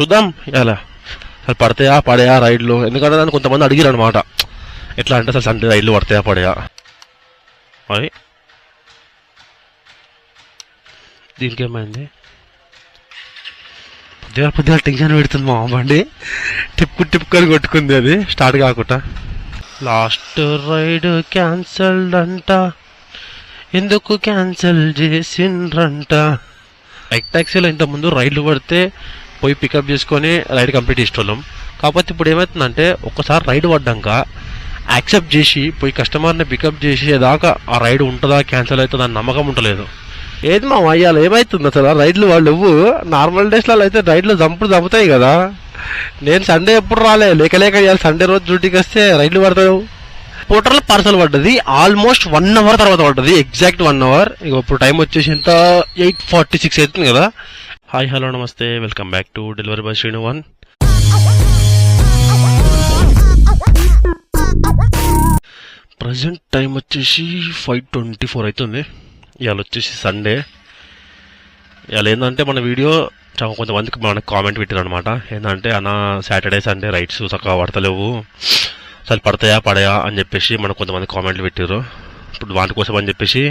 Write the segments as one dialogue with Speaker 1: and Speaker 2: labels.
Speaker 1: చూద్దాం. ఇలా అసలు పడతాయా పడయా రైడ్లు? ఎందుకంటే నన్ను కొంతమంది అడిగిరు అనమాట ఎట్లా అంటే అసలు సండే రైడ్లు పడతాయా పడయా? అవి దీనికి ఏమైంది పొద్దుగా పొద్దుగా టెన్షన్ పెడుతుంది మా బండి. టిప్పు టిప్పుకొని కొట్టుకుంది అది. స్టార్ట్ కాకుండా. లాస్ట్ రైడ్ క్యాన్సల్డ్ అంట. ఎందుకు క్యాన్సిల్ చేసిండ్రంట? బైక్ ట్యాక్సీలో ఇంతకుముందు రైడ్లు పడితే పోయి పికప్ చేసుకొని రైడ్ కంప్లీట్ చేసేవాళ్ళం కాకపోతే ఇప్పుడు ఏమవుతుందంటే ఒక్కసారి రైడ్ పడ్డాక యాక్సెప్ట్ చేసి పోయి కస్టమర్ని పికప్ చేసేదాకా ఆ రైడ్ ఉంటుందా క్యాన్సిల్ అవుతుందా అని నమ్మకం ఉండలేదు. ఏది మా అయ్యాలి ఏమవుతుంది అసలు? రైడ్లు వాళ్ళు ఇవ్వు నార్మల్ డేస్లలో అయితే రైడ్లు జంపులు చంపుతాయి కదా. నేను సండే ఎప్పుడు రాలే లేక లేక ఇవాళ సండే రోజు డ్యూటీకి వస్తే రైడ్లు పడతావు పోటర్లో పార్సల్ పడ్డది ఆల్మోస్ట్ వన్ అవర్ తర్వాత పడ్డది ఎగ్జాక్ట్ వన్ అవర్ ఇక ఇప్పుడు టైం వచ్చేసి ఎంత? ఎయిట్ ఫార్టీ సిక్స్ అవుతుంది కదా. హాయ్ హలో నమస్తే welcome back to delivery by Srinu one present time వచ్చేసి ఫైవ్ ట్వంటీ ఫోర్ అవుతుంది ఇవాళ వచ్చేసి సండే ఇవాళ ఏంటంటే మన వీడియో చాలా కొంతమందికి మనకు కామెంట్ పెట్టారు అనమాట ఏంటంటే అన్న సాటర్డే సండే రైట్స్ చక్కగా పడతలేవు. అసలు పడతాయా పడయా? అని చెప్పేసి మనకు కొంతమంది కామెంట్లు పెట్టారు ఇప్పుడు వాటి కోసం అని చెప్పేసి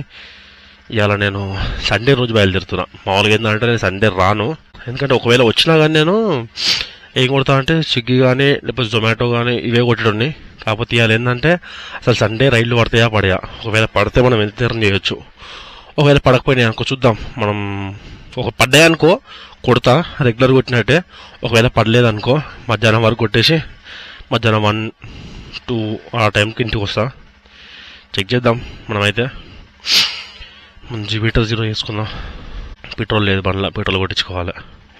Speaker 1: ఇవాళ నేను సండే రోజు బయలుదేరుతున్నా. మామూలుగా ఏంటంటే నేను సండే రాను. ఎందుకంటే ఒకవేళ వచ్చినా కానీ నేను ఏం కొడతా అంటే స్విగ్గీ కానీ లేకపోతే జొమాటో కానీ ఇవే కొట్టడండి కాకపోతే ఇవాళ ఏంటంటే అసలు సండే రైళ్ళు పడతాయా పడయా? ఒకవేళ పడితే మనం ఎంత తీరం చేయొచ్చు? ఒకవేళ పడకపోయినాయి అనుకో చూద్దాం. మనం ఒక పడ్డాయనుకో కొడతా. రెగ్యులర్ కొట్టినట్టే. ఒకవేళ పడలేదు అనుకో మధ్యాహ్నం వరకు కొట్టేసి మధ్యాహ్నం వన్ టూ ఆ టైంకి ఇంటికి వస్తా. చెక్ చేద్దాం మనమైతే. మంచి జీబీటర్ జీరో వేసుకుందాం. పెట్రోల్ లేదు బండ్ల పెట్రోల్ కొట్టించుకోవాలి.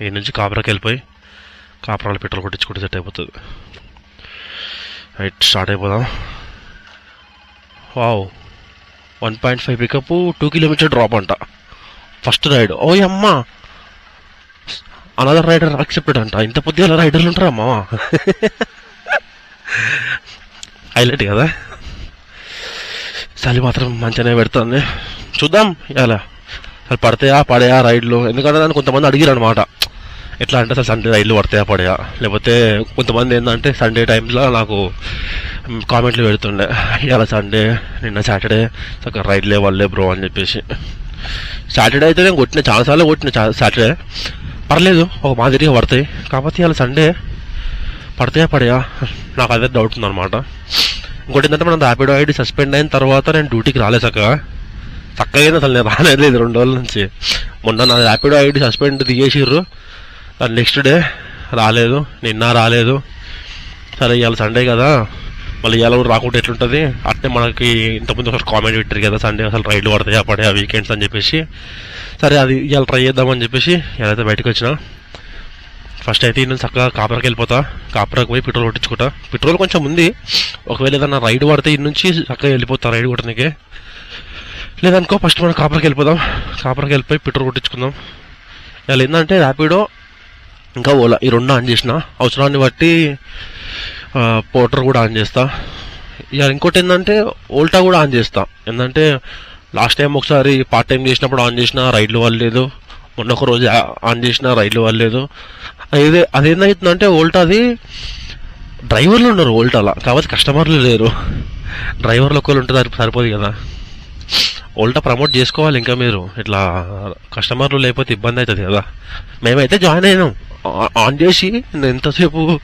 Speaker 1: ఈ నుంచి కాపురాకి వెళ్ళిపోయి కాపురాలు పెట్రోల్ కొట్టించుకుంటే సెట్ అయిపోతుంది. రైట్ స్టార్ట్ అయిపోదాం. Wow one point five pickup two kilometre drop అంట. First ride. ఓ అమ్మా! అనదర్ రైడర్ యాక్సెప్టెడ్ అంట. ఇంత పొద్దుగా రైడర్లు ఉంటారా అమ్మ? హైలైట్ కదా. చలి మాత్రం మంచిగానే పెడుతుంది. చూద్దాం ఇలా అసలు పడతాయా పడయా రైడ్లు? ఎందుకంటే నన్ను కొంతమంది అడిగారు అనమాట ఎట్లా అంటే అసలు సండే రైడ్లు పడతాయా పడయా? లేకపోతే కొంతమంది ఏంటంటే సండే టైంలో నాకు కామెంట్లు పెడుతుండే ఇలా సండే నిన్న సాటర్డే చక్కగా రైడ్లే వాళ్ళే బ్రో అని చెప్పేసి. సాటర్డే అయితే నేను కొట్టిన చాలాసార్లు కొట్టిన సాటర్డే. పర్లేదు ఒక మాదిరిగా పడతాయి. కాకపోతే ఇలా సండే పడతాయా పడయా? నాకు అదే డౌట్ ఉందన్నమాట. ఇంకోటి ఏంటంటే మనం ర్యాపిడో ఐడి సస్పెండ్ అయిన తర్వాత నేను డ్యూటీకి రాలే చక్కగా అయితే అసలు నేను రాలేదు రెండు రోజుల నుంచి. మొన్న నా ర్యాపిడో ఐడి సస్పెండ్ తీసేసిర్రు. నెక్స్ట్ డే రాలేదు నిన్న రాలేదు. సరే ఇవాళ సండే కదా. మళ్ళీ ఇవాళ కూడా రాకుంటే ఎట్లుంటుంది? అట్నే మనకి ఇంతకుముందు ఒకసారి కామెంట్ పెట్టారు కదా సండే అసలు రైడ్లు పడతాయా పడే వీకెండ్స్ అని చెప్పేసి. సరే అది ఇవాళ ట్రై చేద్దామని చెప్పేసి ఇవాళైతే బయటకు వచ్చినా. ఫస్ట్ అయితే నేను చక్కగా కాపరాకి వెళ్ళిపోతా. కాపరాకి పోయి పెట్రోల్ కొట్టించుకుంటా. పెట్రోల్ కొంచెం ఉంది. ఒకవేళ ఏదన్నా రైడ్ పడితే ఇన్నుంచి చక్కగా వెళ్ళిపోతా రైడ్ కొట్టడానికి లేదనుకో ఫస్ట్ మనం కాపర్కి వెళ్ళిపోదాం. కాపర్కి వెళ్ళిపోయి పెట్రోల్ కొట్టించుకుందాం. ఇలా ఏంటంటే ర్యాపిడో ఇంకా ఓలా ఈ రెండు ఆన్ చేసిన. అవసరాన్ని బట్టి పోటర్ కూడా ఆన్ చేస్తా. ఇక ఇంకోటి ఏంటంటే ఓల్టా కూడా ఆన్ చేస్తా. ఏంటంటే లాస్ట్ టైం ఒకసారి పార్ట్ టైం చేసినప్పుడు ఆన్ చేసిన రైడ్లు వాళ్ళలేదు మొన్న ఒక రోజు ఆన్ చేసిన రైడ్లు వాళ్ళలేదు అదే ఓల్టా ఓల్టాది డ్రైవర్లు ఉన్నారు ఓల్టాలా. కాకపోతే కస్టమర్లు లేరు. డ్రైవర్లు ఒకళ్ళు ఉంటే సరిపోదు కదా. ఓల్టా ప్రమోట్ చేసుకోవాలి ఇంకా మీరు. ఇట్లా కస్టమర్లు లేకపోతే ఇబ్బంది అవుతుంది కదా. మేమైతే జాయిన్ అయినాం. ఆన్ చేసి నేను ఎంతసేపు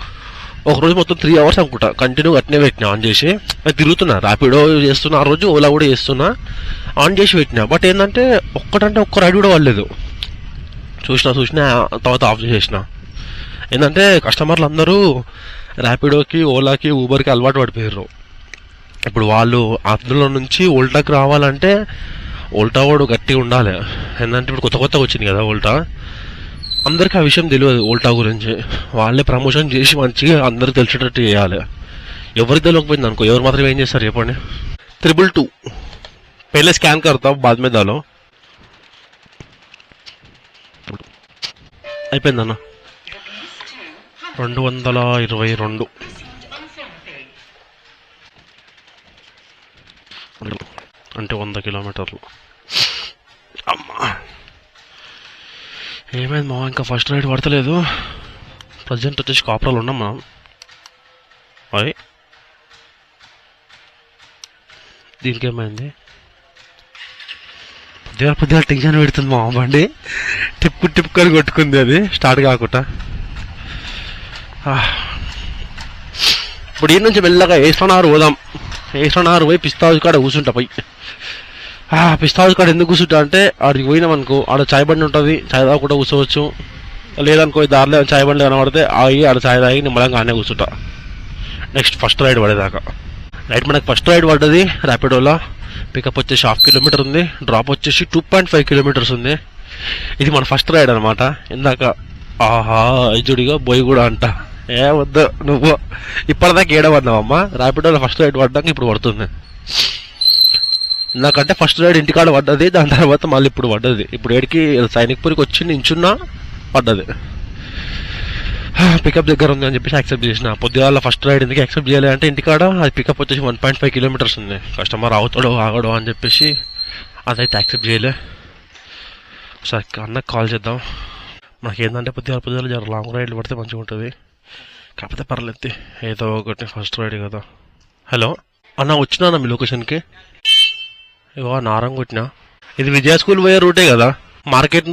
Speaker 1: ఒక రోజు మొత్తం త్రీ అవర్స్ అనుకుంటా. కంటిన్యూ అట్నే పెట్టినా ఆన్ చేసి. తిరుగుతున్నా. ర్యాపిడో చేస్తున్నా. ఆ రోజు ఓలా కూడా చేస్తున్నా. ఆన్ చేసి పెట్టినా. బట్ ఏంటంటే ఒక్కటంటే ఒక్క రైడ్ కూడా వాళ్ళలేదు చూసినా చూసినా తర్వాత ఆఫ్ చేసేసిన. ఏంటంటే కస్టమర్లు అందరూ ర్యాపిడోకి ఓలాకి ఊబర్కి అలవాటు పడిపోయారు ఇప్పుడు వాళ్ళు అందులో నుంచి ఓల్టాకి రావాలంటే ఉల్టా వాడు గట్టిగా ఉండాలి. ఎందుకంటే ఇప్పుడు కొత్త కొత్త వచ్చింది కదా ఉల్టా అందరికీ ఆ విషయం తెలియదు ఉల్టా గురించి. వాళ్ళే ప్రమోషన్ చేసి మంచిగా అందరికి తెలిసేటట్టు చేయాలి. ఎవరికి తెలియకపోయింది అనుకో ఎవరు మాత్రం ఏం చేస్తారు చెప్పండి. ట్రిపుల్ టూ పెళ్ళి స్కాన్ కడతాం బాద్ మీద అయిపోయిందన్న. రెండు వందల ఇరవై రెండు. అంటే వంద కిలోమీటర్లు. అమ్మా. ఏమైంది మా ఇంకా ఫస్ట్ రైడ్ పడతలేదు ప్రజెంట్ వచ్చేసి కాపురాలు ఉన్నాం మనం. అది దీనికి ఏమైంది పొద్దుగా పొద్దుగా టెన్షన్ పెడుతుంది మా బండి. టిప్పు టిప్పుకొని కొట్టుకుంది అది. స్టార్ట్ కాకుండా. ఇప్పుడు ఈ నుంచి మెల్లగా వేస్తున్నారు పోదాం. ఏసుకున్నారు పోయి పిస్తా కాడ కూర్చుంటా పోయి. ఆ, కాడ ఎందుకు కూర్చుంటా అంటే ఆడికి పోయినాం అనుకో ఆడ చాయ్ బండి ఉంటుంది చాయ్ తాగకుండా కూర్చోవచ్చు. లేదనుకో దారిలో చాయ్ బండి కనబడితే ఆగి ఆడ చాయ్ తాగి నిమ్మలంగా ఆనే కూర్చుంటా. నెక్స్ట్ ఫస్ట్ రైడ్ పడేదాకా. రైట్ మనకు ఫస్ట్ రైడ్ పడ్డది ర్యాపిడోలో పికప్ వచ్చేసి హాఫ్ కిలోమీటర్ ఉంది డ్రాప్ వచ్చేసి టూ పాయింట్ ఫైవ్ కిలోమీటర్స్ ఉంది. ఇది మన ఫస్ట్ రైడ్ అనమాట ఇందాక ఆహా ఇజుడిగా బొయ్యి కూడా అంట. ఏ వద్దు నువ్వు. ఇప్పటిదాకా ఏడ పడినావమ్మా? ర్యాపిడోలో ఫస్ట్ రైడ్ పడ్డాక ఇప్పుడు పడుతుంది. నాకంటే ఫస్ట్ రైడ్ ఇంటికాడ పడ్డది దాని తర్వాత మళ్ళీ ఇప్పుడు పడ్డది. ఇప్పుడు ఏడికి సైనిక్పూర్కి వచ్చి నించున్నా పడ్డది. పికప్ దగ్గర ఉంది అని చెప్పేసి యాక్సెప్ట్ చేసిన. పొద్దుగాల ఫస్ట్ రైడ్ ఎందుకు యాక్సెప్ట్ చేయాలి అంటే ఇంటికాడ అది పికప్ వచ్చేసి వన్ పాయింట్ ఫైవ్ కిలోమీటర్స్ ఉంది. కస్టమర్ అవుతాడో ఆగడో అని చెప్పేసి అదైతే యాక్సెప్ట్ చేయలే. సార్ అన్నకు కాల్ చేద్దాం. మనకి ఏంటంటే పొద్దుగాల పొద్దుగాల జర లాంగ్ రైడ్లు పడితే మంచిగా ఉంటుంది కాకపోతే పర్లేదు ఏదో ఒకటి ఫస్ట్ రైడ్ కదా. హలో? అన్న వచ్చినా మీ లొకేషన్కి ఇవో నారం కొట్టినా. ఇది విజయ స్కూల్ పోయే రూటే కదా. మార్కెట్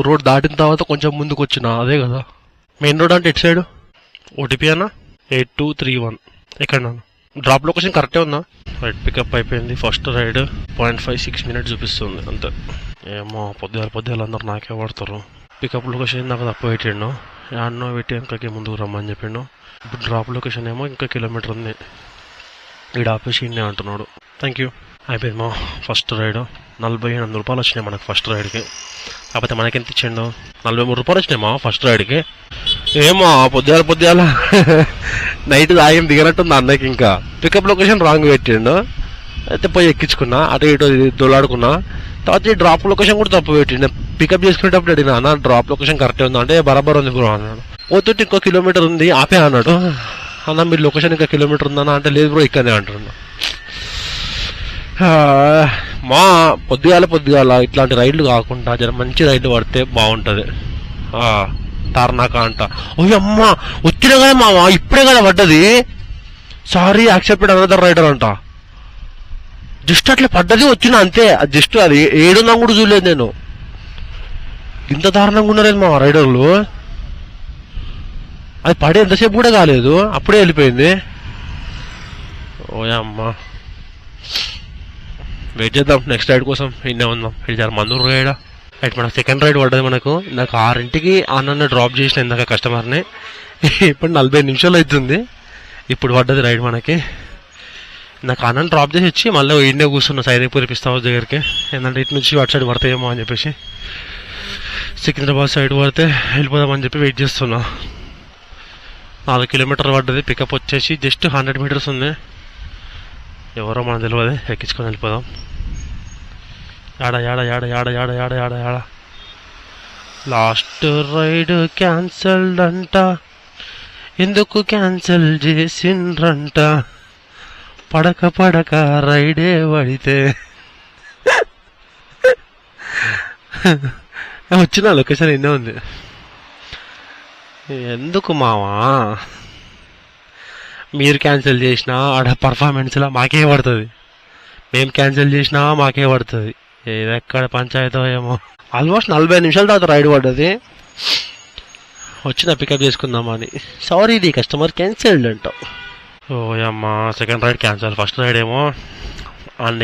Speaker 1: రోడ్ దాటిన తర్వాత కొంచెం ముందుకు వచ్చిన అదే కదా. మెయిన్ రోడ్ అంటే ఎటు సైడ్? ఓటీపీ అన్న? Eight two three one. ఎక్కడ డ్రాప్ లొకేషన్ కరెక్టే ఉందా? రైట్ పికప్ అయిపోయింది. First ride point five six minutes చూపిస్తుంది అంతే. ఏమో పొద్దుగాల పొద్దుగాల అందరు నాకే పడతారు పికప్ లొకేషన్ నాకు తప్పు పెట్టిండు. యాడ్నో పెట్టి ఇంకా ముందుకు రమ్మని చెప్పిండు. ఇప్పుడు డ్రాప్ లొకేషన్ ఏమో ఇంకా కిలోమీటర్ ఉంది. ఈడ ఆపేసి ఇన్నే అంటున్నాడు. థ్యాంక్ యూ అయిపోయింది మా ఫస్ట్ రైడ్ నలభై ఎనిమిది రూపాయలు వచ్చినాయి మనకు ఫస్ట్ రైడ్కి కాకపోతే మనకి ఎంత ఇచ్చిండు? నలభై మూడు రూపాయలు వచ్చినాయి మా ఫస్ట్ రైడ్కి ఏమో పొద్దుగాల పొద్దుగాల నైట్ తాగేం దిగినట్టుంది అన్నకి ఇంకా. పికప్ లొకేషన్ రాంగ్ పెట్టిండు. అయితే పోయి ఎక్కించుకున్నా అటు ఇటు దొలాడుకున్నా. తర్వాత ఈ డ్రాప్ లొకేషన్ కూడా తప్పు పెట్టిండే పికప్ చేసుకునేటప్పుడు అడిగిన అన్న డ్రాప్ లొకేషన్ కరెక్ట్ ఉందా అంటే బరాబర్ ఉంది బ్రో అన్నాడు. పోతుంటే ఇంకో కిలోమీటర్ ఉంది ఆపే అన్నాడు. అన్న మీ లొకేషన్ ఇంకా కిలోమీటర్ ఉందన్నా? అంటే లేదు బ్రో ఇక్కడనే అంటున్నా. మా పొద్దుగాల పొద్దుగాల ఇట్లాంటి రైళ్ళు కాకుండా జర మంచి రైళ్ళు పడితే బాగుంటుంది. తర్నాక తార్నాక అంట. ఓ అమ్మ వచ్చిన కదా మామ ఇప్పుడే కదా పడ్డది. సారీ యాక్సెప్టెడ్ అనదర్ రైడర్ అంట. జస్ట్ అట్లా పడ్డది వచ్చిన అంతే. జస్ట్ అది ఏడున్నా కూడా చూడలేదు నేను. ఇంత దారుణంగా ఉన్నారేది మా రైడర్లు. అది పడే ఎంతసేపు కూడా కాలేదు. అప్పుడే వెళ్ళిపోయింది. ఓయమ్మా. వెయిట్ చేద్దాం నెక్స్ట్ రైడ్ కోసం ఇన్నే ఉందాం. ఇది జర మందూరు రైడ్ రైట్ మనకు సెకండ్ రైడ్ పడ్డది మనకు. నాకు ఆరింటికి అన్న డ్రాప్ చేసిన ఇందాక కస్టమర్ని ఇప్పుడు నలభై నిమిషాలు అవుతుంది. ఇప్పుడు పడ్డది రైడ్ మనకి. నాకు అన్నం డ్రాప్ చేసి వచ్చి మళ్ళీ ఇండియా కూర్చున్నా సైనిక్పూర్ పిస్తా హౌస్ దగ్గరికి. ఏంటంటే ఇటు నుంచి అటు సైడ్ పడతాయేమో అని చెప్పేసి. సికింద్రాబాద్ సైడ్ పడితే వెళ్ళిపోదామని చెప్పి వెయిట్ చేస్తున్నా. నాలుగు కిలోమీటర్ పడ్డది పికప్ వచ్చేసి జస్ట్ హండ్రెడ్ మీటర్స్ ఉంది. ఎవరో మనం తెలియదు ఎక్కించుకొని వెళ్ళిపోదాం. యాడ యాడ యాడ యాడ యాడ యాడ యాడ యాడ. లాస్ట్ రైడ్ క్యాన్సల్డ్ అంట. ఎందుకు క్యాన్సల్ చేసిండ్రంట? పడక పడక రైడే పడితే వచ్చిన లొకేషన్ ఎన్నో ఉంది. ఎందుకు మావా? మీరు క్యాన్సిల్ చేసినా ఆడ పర్ఫార్మెన్స్లో మాకే పడుతుంది. మేము క్యాన్సిల్ చేసినా మాకే పడుతుంది. ఏది ఎక్కడ పంచాయతీ ఏమో. ఆల్మోస్ట్ నలభై నిమిషాల తర్వాత రైడ్ పడ్డది. వచ్చిన పికప్ చేసుకుందామని. సారీ ఇది కస్టమర్ క్యాన్సిల్డ్ అంటావు. ఓ అమ్మా second ride cancel first ride ఏమో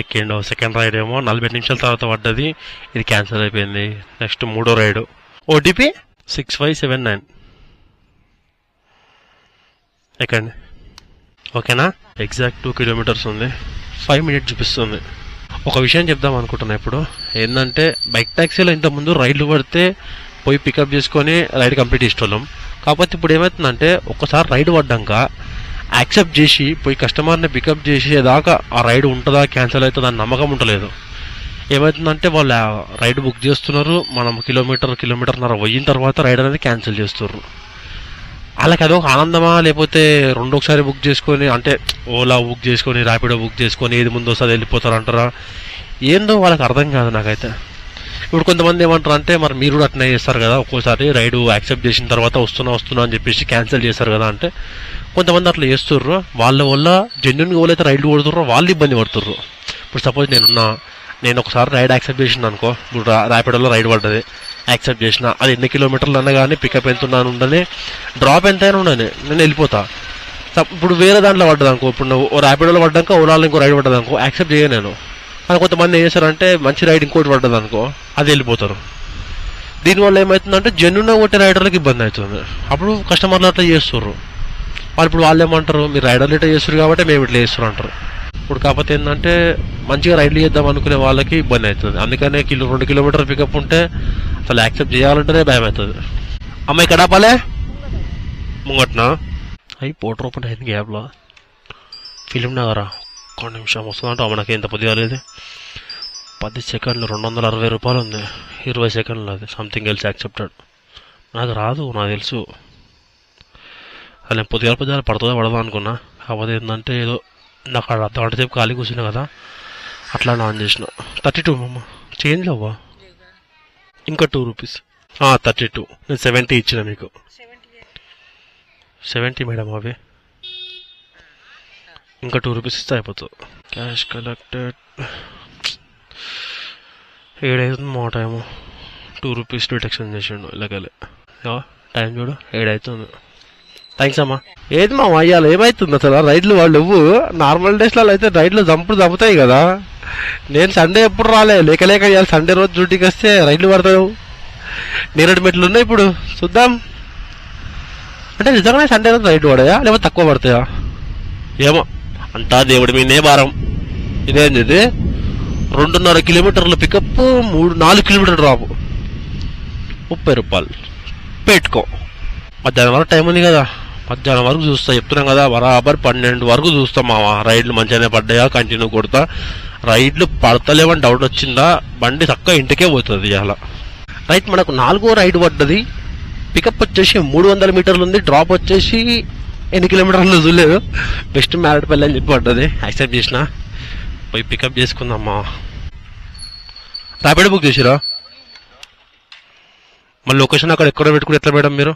Speaker 1: ఎక్కిండు సెకండ్ రైడ్ ఏమో నలభై నిమిషాల తర్వాత పడ్డది ఇది క్యాన్సిల్ అయిపోయింది. నెక్స్ట్ మూడో ride OTP six five seven nine ఎక్కండి. ఓకేనా? ఎగ్జాక్ట్ టూ కిలోమీటర్స్ ఉంది. ఫైవ్ మినిట్స్ చూపిస్తుంది. ఒక విషయం చెప్దాం అనుకుంటున్నా ఇప్పుడు. ఏంటంటే బైక్ ట్యాక్సీలో ఇంతకుముందు రైడ్లు పడితే పోయి పికప్ చేసుకొని రైడ్ కంప్లీట్ ఇష్టం కాకపోతే ఇప్పుడు ఏమవుతుందంటే ఒక్కసారి రైడ్ పడ్డాక యాక్సెప్ట్ చేసి పోయి కస్టమర్ని పికప్ చేసేదాకా ఆ రైడ్ ఉంటుందా క్యాన్సిల్ అవుతుందా నమ్మకం ఉండలేదు. ఏమవుతుందంటే వాళ్ళు రైడ్ బుక్ చేస్తున్నారు. మనం కిలోమీటర్ కిలోమీటర్న్నర పోయిన తర్వాత రైడ్ అనేది క్యాన్సిల్ చేస్తున్నారు వాళ్ళకి అదొక ఆనందమా లేకపోతే రెండోసారి ఒకసారి బుక్ చేసుకొని అంటే ఓలా బుక్ చేసుకొని ర్యాపిడో బుక్ చేసుకొని ఏది ముందు వస్తుంది వెళ్ళిపోతారు అంటారా? ఏందో వాళ్ళకి అర్థం కాదు నాకైతే. ఇప్పుడు కొంతమంది ఏమంటారు అంటే మరి మీరు కూడా అట్నే చేస్తారు కదా ఒక్కోసారి రైడ్ యాక్సెప్ట్ చేసిన తర్వాత వస్తున్నా వస్తున్నా అని చెప్పేసి క్యాన్సిల్ చేస్తారు కదా అంటే కొంతమంది అట్లా చేస్తుర్రు. వాళ్ళ వల్ల జెన్యున్గా ఎవరైతే రైడ్లు కొడుతుర్రో వాళ్ళు ఇబ్బంది పడుతుర్రు. ఇప్పుడు సపోజ్ నేనున్నా నేను ఒకసారి రైడ్ యాక్సెప్ట్ చేసిన అనుకో ఇప్పుడు ర్యాపిడోలో రైడ్ పడ్డది. యాక్సెప్ట్ చేసిన అది ఎన్ని కిలోమీటర్లు అన్నా కానీ పికప్ ఎంత ఉన్నాను ఉండని డ్రాప్ ఎంతైనా ఉండని నేను వెళ్ళిపోతా. ఇప్పుడు వేరే దాంట్లో పడ్డది అనుకో ఇప్పుడు నువ్వు ఓ ర్యాపిడోలో పడ్డాక ఓలాలో ఇంకో రైడ్ పడ్డది అనుకో యాక్సెప్ట్ చేయను నేను. కానీ కొంతమంది ఏం చేస్తారంటే మంచి రైడ్ ఇంకోటి పడ్డది అనుకో అది వెళ్ళిపోతారు. దీనివల్ల ఏమవుతుందంటే జెన్యున్గా కొట్టే రైడర్లకు ఇబ్బంది అవుతుంది. అప్పుడు కస్టమర్లు అట్లా చేస్తుర్రు. వాళ్ళు ఇప్పుడు వాళ్ళు ఏమంటారు? మీరు రైడర్లు ఇట్లా చేస్తారు కాబట్టి మేము ఇట్లా చేస్తారు అంటారు. ఇప్పుడు కాకపోతే ఏంటంటే మంచిగా రైడ్లు చేద్దాం అనుకునే వాళ్ళకి ఇబ్బంది అవుతుంది. అందుకనే కిలో రెండు కిలోమీటర్ పికప్ ఉంటే అసలు యాక్సెప్ట్ చేయాలంటేనే భయం అవుతుంది. అమ్మాయి కడాపాలే ముంగట్నా. అయి పోటర్ ఓపెన్ అయింది గ్యాప్లో ఫిలిం నగరా. ఒక్క నిమిషం వస్తుందంటే. మనకి ఎంత పొద్దుగా లేదు పది సెకండ్లు రెండు వందల అరవై రూపాయలు ఉంది. ఇరవై సెకండ్లు అది. సంథింగ్ ఎల్స్ యాక్సెప్టెడ్ నాకు రాదు నాకు తెలుసు. అది నేను పొద్దుగాల పొద్దుగాల పడుతుందో పడదా అనుకున్నా. కాకపోతే ఏంటంటే ఏదో నాకు అక్కడ అర్ధ సేపు ఖాళీ కూర్చున్నా కదా అట్లా ఆన్ చేసిన. థర్టీ టూ అమ్మ. చేంజ్ అవ్వా ఇంకా టూ రూపీస్. Thirty two. నేను సెవెంటీ ఇచ్చిన మీకు. సెవెంటీ మేడం అవి. ఇంకా టూ రూపీస్ ఇస్తే అయిపోతుంది క్యాష్ కలెక్టెడ్. ఏడైతుంది మా టైము. టూ రూపీస్ డిటెక్షన్ చేసిండు ఇలాగలే. టైం చూడు. ఏడైతుంది. థ్యాంక్స్ అమ్మా. ఏది మా అయ్యాలి ఏమైతుంది అసలు? రైడ్లు వాళ్ళు ఇవ్వు నార్మల్ డేస్లో అయితే రైడ్లు జంపులు చంపుతాయి కదా. నేను సండే ఎప్పుడు రాలే. లేక లేక ఇవాళ సండే రోజు డ్యూటీకి వస్తే రైడ్లు పడతావు. నేరేడు మెట్లు ఉన్నాయి ఇప్పుడు. చూద్దాం. అంటే నిజంగానే సండే రోజు రైడ్ పడాయా లేకపోతే తక్కువ పడతాయా? ఏమో. అంతా దేవుడి మీదే భారం. ఇదేంది ఇది రెండున్నర కిలోమీటర్ల పికప్ మూడు నాలుగు కిలోమీటర్ డ్రాప్ ముప్పై రూపాయలు. పెట్టుకో. మధ్యాహ్నం వరకు టైం ఉంది కదా. మధ్యాహ్నం వరకు చూస్తా. చెప్తున్నాం కదా బరాబర్ పన్నెండు వరకు చూస్తాం మామ రైడ్లు మంచిగానే పడ్డాయా కంటిన్యూ కొడతా. రైడ్లు పడతలేవని డౌట్ వచ్చిందా? బండి చక్క ఇంటికే పోతుంది అలా రైట్ మనకు నాలుగో రైడ్ పడ్డది. పికప్ వచ్చేసి మూడు వందల మీటర్లు ఉంది. డ్రాప్ వచ్చేసి ఎన్ని కిలోమీటర్లు చూడలేదు. బెస్ట్ పల్లె అని చెప్పి పడ్డది. యాక్సెప్ట్ చేసిన? పోయి పికప్ చేసుకుందామా ర్యాపిడ్ బుక్ చేసిరా? మళ్ళీ లొకేషన్ అక్కడ ఎక్కడ పెట్టుకుని ఎట్లా మేడం మీరు?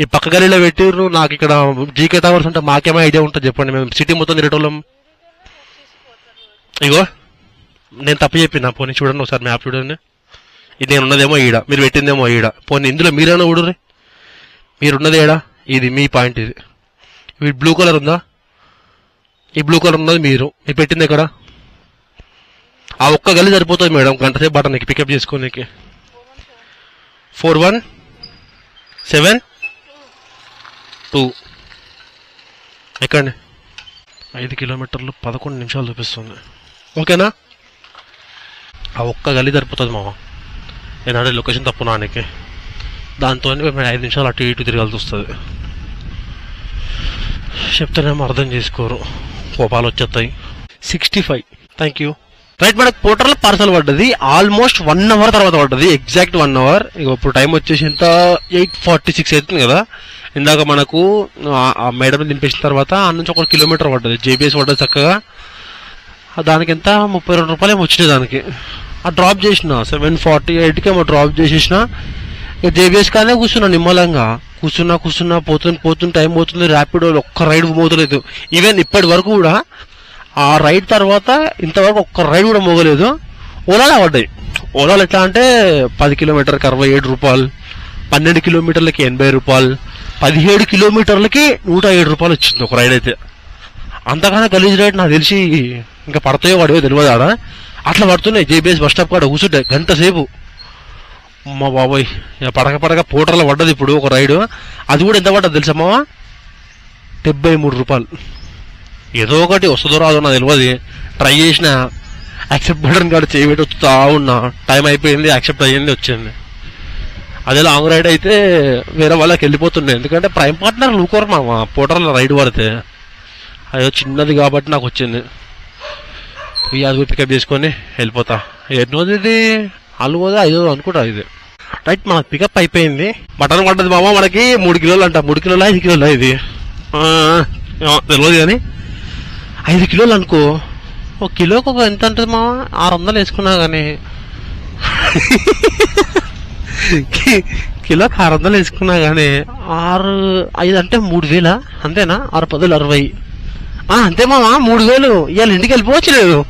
Speaker 1: ఈ పక్క గలీలో పెట్టిర్రు నాకు ఇక్కడ జీకే టవర్స్ ఉంటే మాకేమో ఐడియా ఉంటుంది చెప్పండి. మేము సిటీ మొత్తం తిరగటోళ్ళం. ఇగో నేను తప్పు చెప్పిన పోనీ చూడండి ఒకసారి మ్యాప్ చూడండి. ఇది నేను ఉన్నదేమో ఈడ మీరు పెట్టిందేమో ఈడ. పోనీ ఇందులో మీరైనా ఊడుర్రి? మీరున్నది ఏడా? ఇది మీ పాయింట్ ఇది. ఇవి బ్లూ కలర్ ఉందా? ఈ బ్లూ కలర్ ఉన్నది మీరు. మీరు పెట్టింది ఎక్కడ? ఆ ఒక్క గల్లి సరిపోతుంది మేడం గంట సేపు బటన్కి పికప్ చేసుకోనికి. ఫోర్ వన్ సెవెన్ టూ ఎక్కండి. ఐదు కిలోమీటర్లు పదకొండు నిమిషాలు చూపిస్తుంది. ఓకేనా? ఆ ఒక్క గలి సరిపోతుంది మామ. ఏనాడే లొకేషన్ తప్పు నానికి దాంతో మేము ఐదు నిమిషాలు అటు ఇటు తిరగాల్సి వస్తుంది. చెప్తేనేమో అర్థం చేసుకోరు. కోపాలు వచ్చేస్తాయి sixty five. Thank you right మనకు పోటర్లో పార్సల్ పడ్డది. ఆల్మోస్ట్ వన్ అవర్ తర్వాత పడ్డది. ఎగ్జాక్ట్ వన్ అవర్ ఇప్పుడు టైం వచ్చేసి ఎంత? ఎయిట్ ఫార్టీ సిక్స్ అవుతుంది కదా. ఇందాక మనకు ఆ- మేడం దింపేసిన తర్వాత ఆ నుంచి ఒక కిలోమీటర్ పడ్డది. జేబీఎస్ పడ్డది చక్కగా. దానికి ఎంత? ముప్పై రెండు రూపాయలు ఏమో వచ్చినాయి దానికి. ఆ డ్రాప్ చేసిన సెవెన్ ఫార్టీ ఎయిట్కి ఏమో డ్రాప్ చేసేసిన ఇక జేబీఎస్ కానీ కూర్చున్నా నిమ్మలంగా. కూర్చున్నా కూర్చున్నా పోతుంది పోతుంది టైం పోతుంది ర్యాపిడో ఒక్క రైడ్ పోతలేదు. ఈవెన్ ఇప్పటి వరకు కూడా ఆ రైడ్ తర్వాత ఇంతవరకు ఒక్క రైడ్ కూడా మోగలేదు. ఓలాలే పడ్డాయి. ఓలాలు ఎట్లా అంటే పది కిలోమీటర్కి అరవై ఏడు రూపాయలు పన్నెండు కిలోమీటర్లకి ఎనభై రూపాయలు పదిహేడు కిలోమీటర్లకి నూట ఏడు రూపాయలు వచ్చింది ఒక రైడ్ అయితే. అంతకన్నా గలీజ్ రైడ్ నాకు తెలిసి ఇంకా పడతాయో వాడివో తెలియదు ఆడ. అట్లా పడుతున్నాయి. జేబీఎస్ బస్ స్టాప్ కాడ కూర్చుంటే గంట సేపు. మా బాబోయ్. పడక పడక పోటర్లో పడ్డది ఇప్పుడు ఒక రైడు. అది కూడా ఎంత పడ్డది తెలుసా డెబ్బై మూడు రూపాయలు. ఏదో ఒకటి వస్తుందో రాదో నాకు తెలియదు ట్రై చేసిన యాక్సెప్ట్ బటన్ కాడ చేయబెట్టి వస్తా ఉన్నా. టైం అయిపోయింది యాక్సెప్ట్ అయ్యింది వచ్చింది. అదే లాంగ్ రైడ్ అయితే వేరే వాళ్ళకి వెళ్ళిపోతుండే. ఎందుకంటే ప్రైమ్ పార్ట్నర్ లూకోరు మా పోటర్లో రైడ్ పడితే అదో చిన్నది కాబట్టి నాకు వచ్చింది. ఈ అది పికప్ చేసుకొని వెళ్ళిపోతా. ఎన్నోది ఇది నాలుగోది ఐదో అనుకుంటా ఇది. రైట్ మనకు పికప్ అయిపోయింది. బటన్ పడ్డది మామ మనకి. మూడు కిలోలు అంట. మూడు కిలోలు ఐదు కిలోలు ఇది? తెలియదు కానీ. ఐదు కిలోలు అనుకో. ఒక కిలోకి ఒక ఎంత ఉంటుంది మామ? ఆరు వందలు వేసుకున్నా కానీ కిలోకి ఆరు వందలు వేసుకున్నా కానీ ఆరు ఐదు అంటే మూడు వేల? అంతేనా? ఆరు పదులు అరవై. అంతే మామా మూడు వేలు. ఇవాళ ఇంటికి వెళ్ళిపోవచ్చు లేదు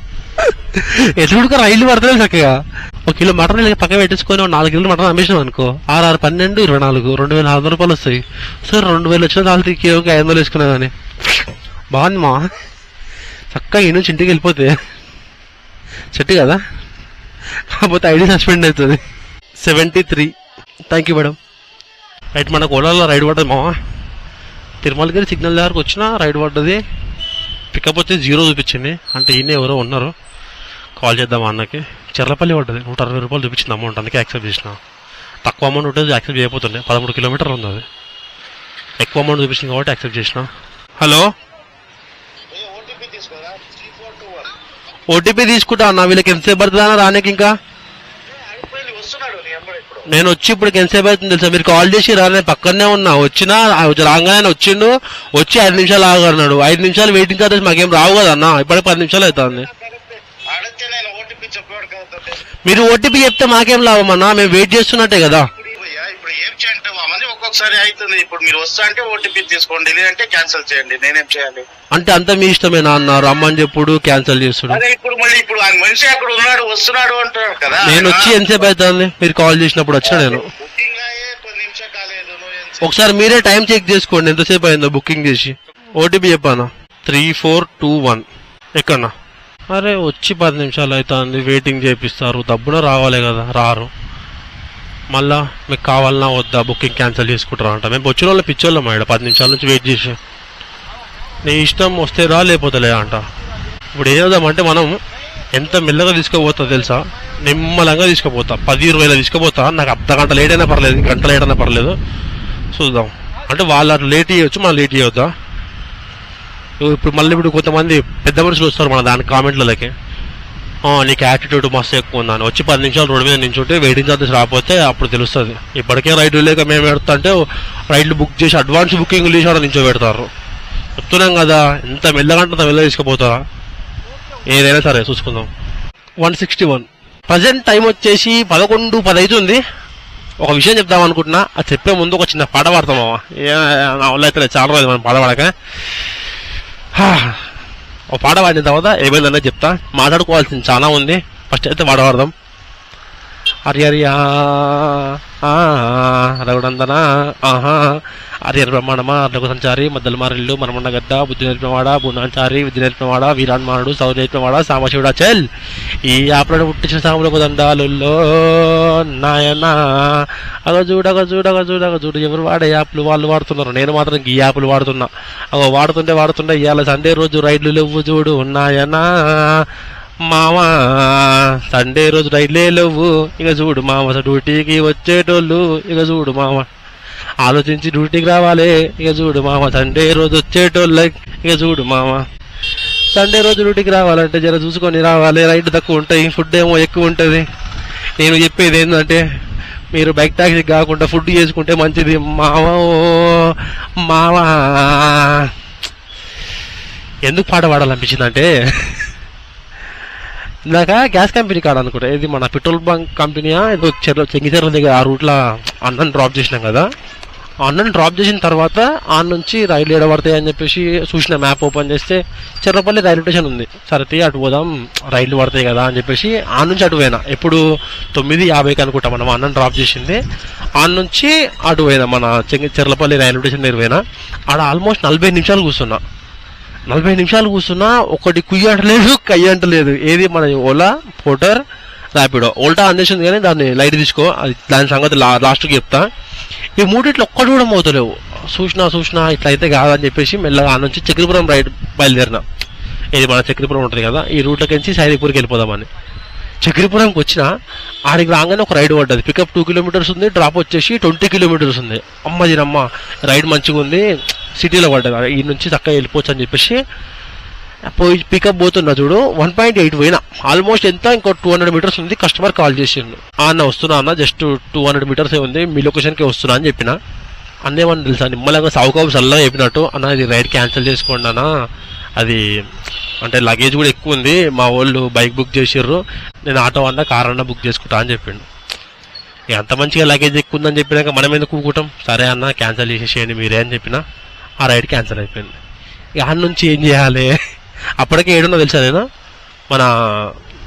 Speaker 1: ఎదురుగా రైలు పడతలేదు చక్కగా. ఒక కిలో మటన్ ఇలా పక్క పెట్టేసుకొని నాలుగు కిలో మటన్ అమ్మేసినాం అనుకో. ఆరు ఆరు పన్నెండు ఇరవై నాలుగు. రెండు వేల నాలుగు వందల రూపాయలు వస్తాయి. సార్ రెండు వేలు వచ్చిన నాలుగు కిలోకి ఐదు వందలు వేసుకున్నా కానీ బాగుంది మా చక్కగా ఈ నుంచి ఇంటికి వెళ్ళిపోతే చెట్టు కదా? కాకపోతే ఐడి సస్పెండ్ అవుతుంది. Seventy three. Thank you madam right మనకు ఓలాలో రైడ్ పడ్డది మావా? తిరుమలగిరి సిగ్నల్ దగ్గరకు వచ్చిన రైడ్ పడ్డది. పికప్ వచ్చి జీరో చూపించింది. అంటే ఈయన ఎవరో ఉన్నారు. కాల్ చేద్దాం అన్నకి. చెర్లపల్లి పడ్డది. నూట అరవై రూపాయలు చూపించింది అమౌంట్. అందుకే యాక్సెప్ట్ చేసిన. తక్కువ అమౌంట్ ఉంటుంది యాక్సెప్ట్ చేయబోతుండే. పదమూడు కిలోమీటర్లు ఉంది అది ఎక్కువ అమౌంట్ చూపించింది కాబట్టి యాక్సెప్ట్ చేసిన. హలో
Speaker 2: ఓటీపీ తీసుకోరా three four two one
Speaker 1: OTP తీసుకుంటా అన్న వీళ్ళకి ఎంతసేపు పడుతుందా రానికి ఇంకా? నేను వచ్చి ఇప్పుడు ఎంతసేపు అవుతుంది తెలుసా? మీరు కాల్ చేసి రా నేను పక్కనే ఉన్నా. వచ్చినా రాగానే వచ్చిండు వచ్చి ఐదు నిమిషాలు ఆగన్నాడు ఐదు నిమిషాలు వెయిటింగ్ చార్జెస్ మాకేం రావు కదా అన్న? ఇప్పటికి పది నిమిషాలు అవుతుంది. మీరు ఓటీపీ చెప్తే మాకేం లాభం అన్న? మేము వెయిట్ చేస్తున్నట్టే కదా.
Speaker 2: ఒక్కొక్కసారి అవుతుంది. ఇప్పుడు మీరు వస్తా అంటే ఓటీపీ తీసుకోండి లేదంటే క్యాన్సిల్ చేయండి. నేనేం చేయాలి?
Speaker 1: అంటే అంత మీ ఇష్టమేనా అన్న రమ్మని చెప్పుడు క్యాన్సిల్ చేస్తుడు
Speaker 2: అదే ఇప్పుడు మళ్ళీ ఇప్పుడు ఆయన మనిషి అక్కడ ఉన్నాడు వస్తున్నాడు అంటున్నాడు కదా.
Speaker 1: నేను వచ్చి ఎంతసేపు అవుతుంది? మీరు కాల్ చేసినప్పుడు వచ్చిన నేను.
Speaker 2: బుకింగ్ అయ్యే పది నిమిషం కాలేదు నువ్వు ఎంత-
Speaker 1: ఒకసారి మీరే టైం చెక్ చేసుకోండి ఎంతసేపు అయిందో బుకింగ్ చేసి. ఓటీపీ చెప్పానా? Three four two one. ఎక్కడన్నా? అరే వచ్చి పది నిమిషాలు అవుతుంది వెయిటింగ్ చేపిస్తారు. దబ్బున రావాలి కదా రారు. మళ్ళా మీకు కావాలన్నా వద్దా? బుకింగ్ క్యాన్సిల్ చేసుకుంటారా అంట. మేము వచ్చిన వాళ్ళు పిచ్చోళ్ళం ఇక్కడ. పది నిమిషాల నుంచి వెయిట్ చేసి. నీ ఇష్టం వస్తే రా లేకపోతే అంట. ఇప్పుడు ఏం మనం ఎంత మెల్లగా తీసుకుపోతా తెలుసా? నిమ్మలంగా తీసుకుపోతా. పది ఇరవైలో తీసుకుపోతా. నాకు అర్ధ గంట లేట్ అయినా పర్లేదు గంట లేట్ అయినా పర్లేదు. చూద్దాం. అంటే వాళ్ళు లేట్ చేయొచ్చు మనం లేట్ చేయొద్దా? ఇప్పుడు మళ్ళీ ఇప్పుడు కొంతమంది పెద్ద మనుషులు వస్తారు మన దాని కామెంట్లకి నీకు యాటిట్యూడ్ మస్తు ఎక్కువ ఉందని వచ్చి పది నిమిషాలు రోడ్డు మీద నించుంటే వెయిటింగ్ చార్జెస్ రాకపోతే అప్పుడు తెలుస్తుంది. ఇప్పటికే రైడ్లు లేక మేము పెడతాంటే రైడ్లు బుక్ చేసి అడ్వాన్స్ బుకింగ్ చేసి ఆడ నించో పెడతారు చెప్తున్నాం కదా ఎంత మెల్లగంటే అంత మెల్ల తీసుకుపోతారా? ఏదైనా సరే చూసుకుందాం. One sixty one present time వచ్చేసి పదకొండు పది అవుతుంది ఒక విషయం చెప్దాం అనుకుంటున్నా. అది చెప్పే ముందు ఒక చిన్న పాట పాడతామా నా వల్ల అయితే చాలా రోజులు మనం పాట పాడక. ఒక పాట పాడిన తర్వాత ఏమైందన్నా చెప్తా. మాట్లాడుకోవాల్సింది చాలా ఉంది ఫస్ట్ అయితే పాట పాడదాం రఘునందన ఆహా. హరి బ్రహ్మాండమా రఘు సంచారి మద్దలు మారిల్లు మనమండ గడ్డ బుద్ధి నేర్పినవాడ బునాచారి విద్య నేర్పినవాడ వీరాన్మానుడు సౌ నేర్పినవాడ సామశివుడా చల్. ఈ ఆపలను పుట్టించిన సాములకు దండాలుల్లో నాయనా. అగ చూడు అగో చూడు అగో చూడు అగో చూడు ఎవరు వాడే యాప్లు వాళ్ళు వాడుతున్నారు. నేను మాత్రం ఈ యాప్లు వాడుతున్నా. అగో వాడుతుంటే వాడుతుంటే ఇవాళ సండే రోజు రైడ్లు లేవు చూడు నాయనా. మావా సండే రోజు రైలే లేవు. ఇక చూడు మామ డ్యూటీకి వచ్చేటోళ్ళు ఇక చూడు మామ ఆలోచించి డ్యూటీకి రావాలి. ఇక చూడు మామ సండే రోజు వచ్చేటోళ్ళ ఇక చూడు మామ సండే రోజు డ్యూటీకి రావాలంటే జర చూసుకొని రావాలి. రైడ్ తక్కువ ఉంటాయి ఫుడ్ ఏమో ఎక్కువ ఉంటుంది. నేను చెప్పేది ఏంటంటే మీరు బైక్ ట్యాక్సీ కాకుండా ఫుడ్ చేసుకుంటే మంచిది. మావా మావా. ఎందుకు పాట పాడాలనిపించింది అంటే ఇందాక గ్యాస్ కంపెనీ కాడ అనుకుంటా. ఇది మన పెట్రోల్ బంక్ కంపెనీయా ఏదో చెర్ల చెంగిచెర్ల దగ్గర ఆ రూట్లో అన్నం డ్రాప్ చేసినాం కదా. అన్నం డ్రాప్ చేసిన తర్వాత ఆ నుంచి రైలు ఎడబడతాయి అని చెప్పేసి చూసిన. మ్యాప్ ఓపెన్ చేస్తే చెర్రపల్లి రైల్వే స్టేషన్ ఉంది. సరే అటు పోదాం రైలు పడతాయి కదా అని చెప్పేసి ఆ నుంచి అటు పోయినా. ఎప్పుడు తొమ్మిది యాభైకి అనుకుంటా మనం అన్నం డ్రాప్ చేసింది. ఆ నుంచి అటు పోయినా మన చెంగి చెర్లపల్లి రైల్వే స్టేషన్ దగ్గర పోయినా. ఆడ ఆల్మోస్ట్ నలభై నిమిషాలు కూర్చున్నా. నలభై నిమిషాలు కూర్చున్నా ఒకటి కుయ్యి అంటలేదు కయ్యి అంటలేదు. ఏది మన ఓలా పోటర్ ర్యాపిడో ఓల్టా అందేసింది కానీ దాన్ని లైట్ తీసుకో అది దాని సంగతి లా లాస్ట్కి చెప్తా. ఈ మూడిట్లో ఒక్కటి కూడా మోతలేవు. చూసినా చూసినా ఇట్లా అయితే కాదని చెప్పేసి మెల్లగా ఆ నుంచి చక్రపురం రైడ్ బయలుదేరిన. ఇది మన చక్రపురం ఉంటుంది కదా ఈ రూట్లోకి నుంచి సైనిక్పూర్కి వెళ్ళిపోదామని. చక్రపురంకి వచ్చిన ఆడికి రాగానే ఒక రైడ్ పడ్డది. పికప్ టూ కిలోమీటర్స్ ఉంది డ్రాప్ వచ్చేసి ట్వంటీ కిలోమీటర్స్ ఉంది. అమ్మ దీనమ్మ రైడ్ మంచిగా ఉంది సిటీలో పడ్డది. ఈ నుంచి చక్కగా వెళ్ళిపోవచ్చు అని చెప్పేసి పోయి పికప్ పోతున్నా చూడు వన్ పాయింట్ ఎయిట్ పోయినా. ఆల్మోస్ట్ ఎంత? ఇంకో టూ హండ్రెడ్ మీటర్స్ ఉంది. కస్టమర్ కాల్ చేసిండు. అన్న వస్తున్నా అన్న జస్ట్ టూ హండ్రెడ్ మీటర్స్ ఉంది. మీ లొకేషన్కి వస్తున్నా అని చెప్పిన. అన్నేమని తెలుసా? నిమ్మలంగా సావుకాపు సల్లా చెప్పినట్టు అన్న ఇది రైడ్ క్యాన్సిల్ చేసుకోండి అన్న. అది అంటే లగేజ్ కూడా ఎక్కువ ఉంది. మా వాళ్ళు బైక్ బుక్ చేసిర్రు. నేను ఆటో అన్న కార్ అన్న బుక్ చేసుకుంటా అని చెప్పిండు. ఎంత అంత మంచిగా లగేజ్ ఎక్కువ ఉందని చెప్పినాక మనం ఎందుకు కూకుంటాం సరే అన్న క్యాన్సిల్ చేసేసేయండి మీరే అని చెప్పిన. ఆ రైడ్ క్యాన్సిల్ అయిపోయింది. ఇక ఆడ నుంచి ఏం చేయాలి? అప్పటికే ఏడున్నా తెలుసా నేను? మన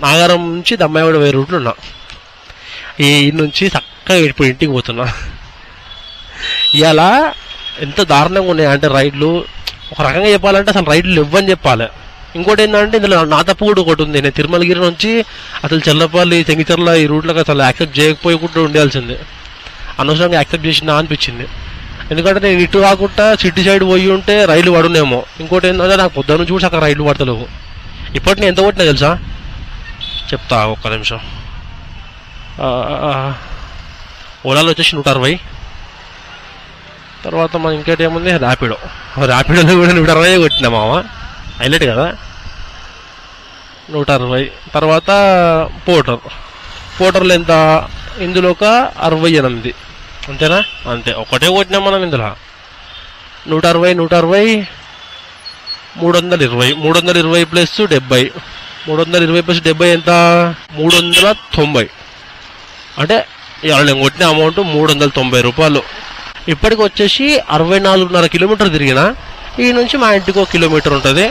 Speaker 1: నాగారం నుంచి దమ్మాయివాడ వేరే రూట్లో ఉన్నా. ఈ నుంచి చక్కగా ఇప్పుడు ఇంటికి పోతున్నా. ఇలా ఎంత దారుణంగా ఉన్నాయి అంటే రైడ్లు. ఒక రకంగా చెప్పాలంటే అసలు రైడ్లు ఇవ్వని చెప్పాలి. ఇంకోటి ఏంటంటే ఇందులో నా తప్పు కూడా ఒకటి ఉంది. నేను తిరుమలగిరి నుంచి అసలు చెల్లపల్లి తెంగిచెర్ల ఈ రూట్లకు అసలు యాక్సెప్ట్ చేయకపోయకుండా ఉండాల్సిందే. అనవసరంగా యాక్సెప్ట్ చేసినా అనిపించింది. ఎందుకంటే నేను ఇటు కాకుండా సిటీ సైడ్ పోయి ఉంటే రైలు పడునేమో. ఇంకోటి ఏంటంటే నాకు పొద్దున్న నుంచి కూడా అక్కడ రైలు పడతలేవు. ఇప్పటి నేను ఎంత కొట్టినా తెలుసా? చెప్తా ఒక్క నిమిషం. ఓలాలో వచ్చేసి నూట అరవై. తర్వాత మన ఇంకేటి ఏముంది? ర్యాపిడో ర్యాపిడోలో కూడా నూట అరవై కొట్టినా మామ. హైలైట్ కదా? నూట అరవై. తర్వాత పోటర్ పోటర్లు ఎంత? ఇందులో ఒక అరవై ఎనిమిది. అంతేనా అంతే. ఒకటే కొట్టినాం మనం ఇందులో. నూట అరవై నూట అరవై మూడు వందల ఇరవై మూడు వందల ఇరవై ప్లస్ డెబ్బై. మూడు వందల ఇరవై ప్లస్ డెబ్బై ఎంత? మూడు వందల తొంభై అంటే ఇవాళ నేను కొట్టిన అమౌంట్ మూడు వందల తొంభై రూపాయలు. ఇప్పటికి వచ్చేసి అరవై నాలుగున్నర కిలోమీటర్ తిరిగిన ఈ నుంచి మా ఇంటికి ఒక కిలోమీటర్ ఉంటుంది.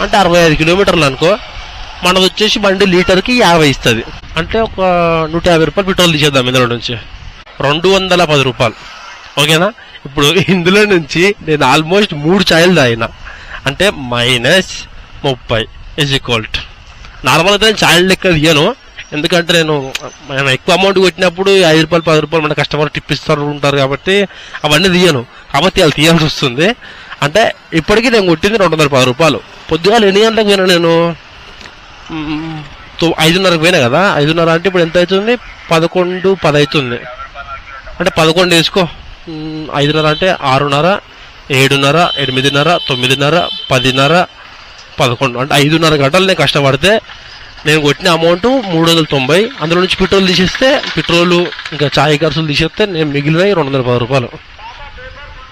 Speaker 1: అంటే అరవై ఐదు కిలోమీటర్లు అనుకో మనది వచ్చేసి బండి లీటర్కి యాభై ఇస్తుంది. అంటే ఒక నూట యాభై రూపాయలు పెట్రోల్ తీసేద్దాం ఇందులో నుంచి. రెండు వందల పది రూపాయలు. ఓకేనా? ఇప్పుడు ఇందులో నుంచి నేను ఆల్మోస్ట్ మూడు ఛాయలు తాగిన. అంటే మైనస్ ముప్పై ఇజ్ ఈక్వల్ట్ నార్మల్గా నేను ఛాయలు లెక్క తీయను. ఎందుకంటే నేను మనం ఎక్కువ అమౌంట్ కొట్టినప్పుడు ఐదు రూపాయలు పది రూపాయలు మన కస్టమర్ టిప్ ఇస్తారు ఉంటారు కాబట్టి అవన్నీ తీయను. కాబట్టి వాళ్ళు తీయాల్సి వస్తుంది. అంటే ఇప్పటికీ నేను కొట్టింది రెండు వందల పది రూపాయలు. పొద్దుగాల ఎన్ని గంటలకు పోయినా నేను? ఐదున్నరకు పోయినా కదా. ఐదున్నర అంటే ఇప్పుడు ఎంత అవుతుంది? పదకొండు పది అవుతుంది అంటే పదకొండు వేసుకో. ఐదున్నర అంటే ఆరున్నర ఏడున్నర ఎనిమిదిన్నర తొమ్మిదిన్నర పదిన్నర పదకొండు. అంటే ఐదున్నర గంటలు నేను కష్టపడితే నేను కొట్టిన అమౌంట్ మూడు వందల తొంభై అందులో నుంచి పెట్రోల్ తీసేస్తే పెట్రోల్ ఇంకా ఛాయ్ ఖర్చులు తీసేస్తే నేను మిగిలినవి రెండు వందల పది రూపాయలు.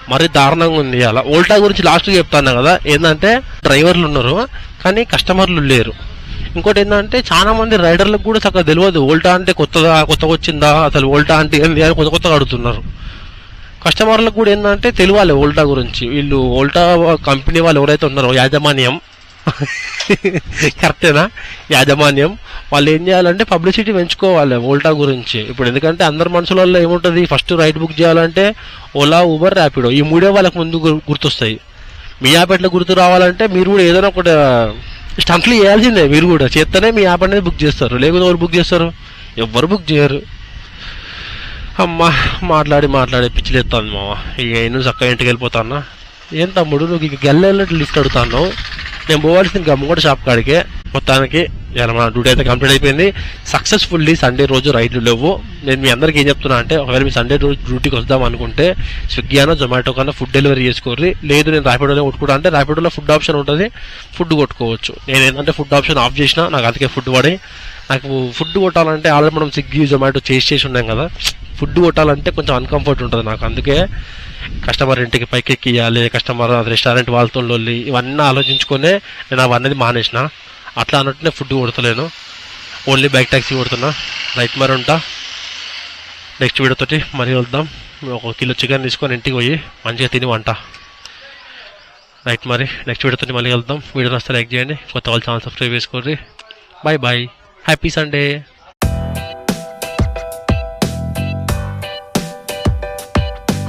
Speaker 1: మరి దారుణంగా ఉంది అలా ఓల్టా గురించి లాస్ట్ చెప్తాను కదా. ఏంటంటే డ్రైవర్లు ఉన్నారు కానీ కస్టమర్లు లేరు. ఇంకోటి ఏంటంటే చాలా మంది రైడర్లకు కూడా చక్కగా తెలియదు ఓల్టా అంటే కొత్తదా కొత్తగా వచ్చిందా అసలు ఓల్టా అంటే ఏంది అని కొత్త కొత్తగా అడుగుతున్నారు. కస్టమర్లకు కూడా ఏంటంటే తెలియాలి ఓల్టా గురించి. వీళ్ళు ఓల్టా కంపెనీ వాళ్ళు ఎవరైతే ఉన్నారో యాజమాన్యం. కరెక్టేనా? యాజమాన్యం. వాళ్ళు ఏం చేయాలంటే పబ్లిసిటీ పెంచుకోవాలి ఓల్టా గురించి. ఇప్పుడు ఎందుకంటే అందరి మనుషులలో ఏముంటుంది? ఫస్ట్ రైడ్ బుక్ చేయాలంటే ఓలా ఊబర్ ర్యాపిడో ఈ మూడే వాళ్ళకి ముందు గుర్తొస్తాయి. మీ యాప్ ఎట్లా గుర్తు రావాలంటే మీరు కూడా ఏదైనా ఒకటి స్టంట్లు చేయాల్సిందే మీరు కూడా. చేస్తేనే మీ యాప్ అనేది బుక్ చేస్తారు. లేకపోతే ఎవరు బుక్ చేస్తారు? ఎవ్వరు బుక్ చేయరు. అమ్మా మాట్లాడి మాట్లాడి పిచ్చిలేస్తాను మామ ఇక నేను చక్కగా ఇంటికి వెళ్ళిపోతానా ఏం తమ్ముడు నువ్వు ఇక గెల్లెళ్ళట్టు లిస్ట్ అడుగుతాను నేను పోవాల్సిన కూడా షాప్ కాడికే మొత్తానికి. మన డ్యూటీ అయితే కంప్లీట్ అయిపోయింది. సక్సెస్ఫుల్లీ సండే రోజు రైడ్లు లేవు. నేను మీ అందరికీ ఏం చెప్తున్నా అంటే ఒకవేళ మీ సండే రోజు డ్యూటీకి వద్దాం అనుకుంటే స్విగ్గీ అయినా జొమాటో కన్నా ఫుడ్ డెలివరీ చేసుకోర్రి. లేదు నేను ర్యాపిడోలో కొట్టుకుంటా అంటే ర్యాపిడోలో ఫుడ్ ఆప్షన్ ఉంటుంది. ఫుడ్ కొట్టుకోవచ్చు. నేను ఏంటంటే ఫుడ్ ఆప్షన్ ఆఫ్ చేసిన నాకు అందుకే ఫుడ్ పడి. నాకు ఫుడ్ కొట్టాలంటే ఆల్రెడీ మనం స్విగ్గీ జొమాటో చేసి చేసి ఉన్నాం కదా. ఫుడ్ కొట్టాలంటే కొంచెం అన్కంఫర్ట్ ఉంటుంది నాకు. అందుకే కస్టమర్ ఇంటికి పైకి ఎక్కియాలి కస్టమర్ రెస్టారెంట్ వాళ్ళతో ఇవన్నీ ఆలోచించుకునే నేను అవన్నీ మానేసిన. అట్లా అన్నట్టునే ఫుడ్ కొడతలేను ఓన్లీ బైక్ ట్యాక్సీ కొడుతున్నా. రైట్ మరి ఉంటా. నెక్స్ట్ వీడియోతోటి మరీ వెళ్దాం ఒక కిలో చికెన్ తీసుకొని ఇంటికి పోయి మంచిగా తిని వంట. రైట్ మరి నెక్స్ట్ వీడియోతో మళ్ళీ వెళ్దాం వీడియో నస్తే లైక్ చేయండి. కొత్త వాళ్ళు ఛానల్ సబ్స్క్రైబ్ చేసుకోండి. Bye bye happy Sunday